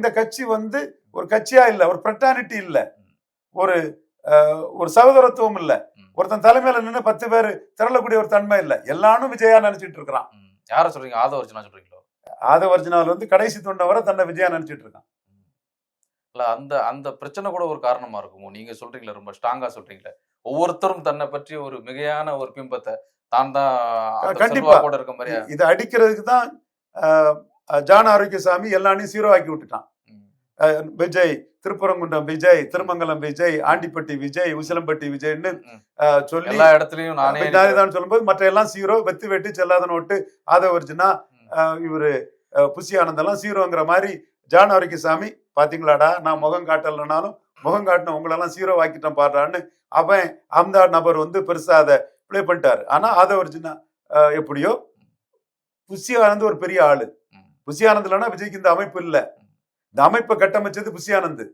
இந்த கட்சி வந்து ஒரு கட்சியா இல்ல ஒரு பிரட்டானிட்டி இல்ல. ஒரு ஒரு சகோதரத்துவம் இல்ல. ஒருத்தன் தலைமையில நின்னு பத்து பேர் திரளக்கூடிய ஒரு தன்மை இல்ல. எல்லாரும் விஜயா நினைச்சிட்டு இருக்கிறான். யார சொல்றீங்க? ஆதவர்ஜனா சொல்றீங்களோ? ஆதவர்ஜினால் வந்து கடைசி தொண்டை வரை தன்னை விஜயா நினைச்சிட்டு இருக்கான். இல்ல அந்த அந்த பிரச்சனை கூட ஒரு காரணமா இருக்குமோ? நீங்க சொல்றீங்களே ரொம்ப ஸ்ட்ராங்கா சொல்றீங்களே. ஒவ்வொருத்தரும் தன்னை பற்றி ஒரு மிகையான ஒரு பிம்பத்தை தான் தான் கண்டிப்பா. செல்வாக்கோட இருக்க மாதிரியா? இதை அடிக்கிறதுக்கு தான் ஜான் ஆரோக்கியசாமி எல்லாரையும் சீரோ ஆக்கி விட்டுட்டான். விஜய் திருப்பரங்குன்றம் விஜய் திருமங்கலம் விஜய் ஆண்டிப்பட்டி விஜய் உசிலம்பட்டி விஜய்னு சொல்லி எல்லா இடத்துலயும் நானே தான் சொல்லும்போது மற்ற எல்லாம் சீரோ வெத்து வெட்டி செல்லாத நோட்டு ஆதவர்ஜுனா ம். இவரு புசி ஆனந்தெல்லாம் சீரோங்கிற மாதிரி ஜான் ஆரோக்கியசாமி பாத்தீங்களாடா நான் முகம் காட்டலைனாலும் முகம் காட்டின உங்களெல்லாம் சீரோ ஆக்கிட்டேன் பாடுறான்னு அவன் அந்த நபர் வந்து பெருசா அதை ப்ளே பண்ணிட்டாரு. ஆனா ஆதவர்ஜுனா அஹ், எப்படியோ புசி ஆனந்த் ஒரு பெரிய ஆளு. புசி ஆனந்த் இல்லைன்னா விஜய்க்கு இந்த அமைப்பு இல்ல. இந்த அமைப்பை கட்டமைச்சது புசியானந்து